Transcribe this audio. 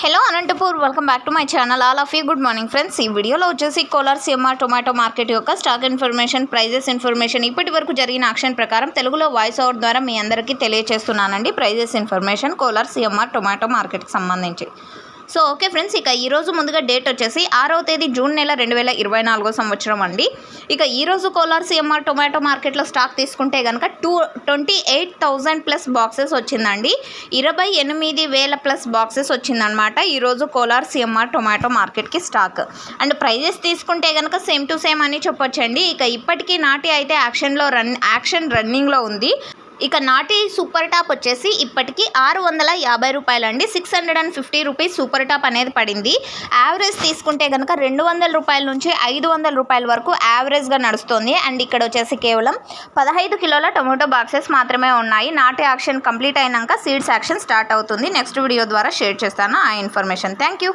Hello Anantapur welcome back to my channel all of you good morning friends ఈ వీడియోలో వచ్చేసి Kolar CMR tomato market యొక్క stock information prices information ఇప్పటి వరకు జరిగిన ఆక్షన్ ప్రకారం తెలుగులో వాయిస్ ఓవర్ ద్వారా మీ అందరికీ తెలియజేస్తున్నానండి prices information Kolar CMR tomato మార్కెట్కి సంబంధించి. సో ఓకే ఫ్రెండ్స్ ఇక ఈరోజు ముందుగా డేట్ వచ్చేసి ఆరవ తేదీ జూన్ నెల రెండు వేల ఇరవై నాలుగో సంవత్సరం అండి. ఇక ఈరోజు కోలార్ సిఎంఆర్ టొమాటో మార్కెట్లో స్టాక్ తీసుకుంటే కనుక two twenty eight thousand plus boxes వచ్చిందండి. ఇరవై ఎనిమిది వేల ప్లస్ బాక్సెస్ వచ్చిందనమాట ఈరోజు కోలార్ సిఎంఆర్ టొమాటో మార్కెట్కి స్టాక్. అండ్ ప్రైజెస్ తీసుకుంటే కనుక సేమ్ టు సేమ్ అని చెప్పొచ్చండి. ఇక ఇప్పటికీ నాటి అయితే యాక్షన్లో రన్ యాక్షన్ రన్నింగ్లో ఉంది. ఇక నాటి సూపర్ టాప్ వచ్చేసి ఇప్పటికి ఆరు వందల యాభై రూపాయలండి. Six hundred and fifty rupees super top అనేది పడింది. యావరేజ్ తీసుకుంటే కనుక రెండు వందల రూపాయల నుంచి ఐదు వందల రూపాయల వరకు యావరేజ్గా నడుస్తుంది. అండ్ ఇక్కడ వచ్చేసి కేవలం పదహైదు కిలోల టొమాటో బాక్సెస్ మాత్రమే ఉన్నాయి. నాటి యాక్షన్ కంప్లీట్ అయినాక సీడ్స్ యాక్షన్ స్టార్ట్ అవుతుంది. నెక్స్ట్ వీడియో ద్వారా షేర్ చేస్తాను ఆ ఇన్ఫర్మేషన్. Thank you.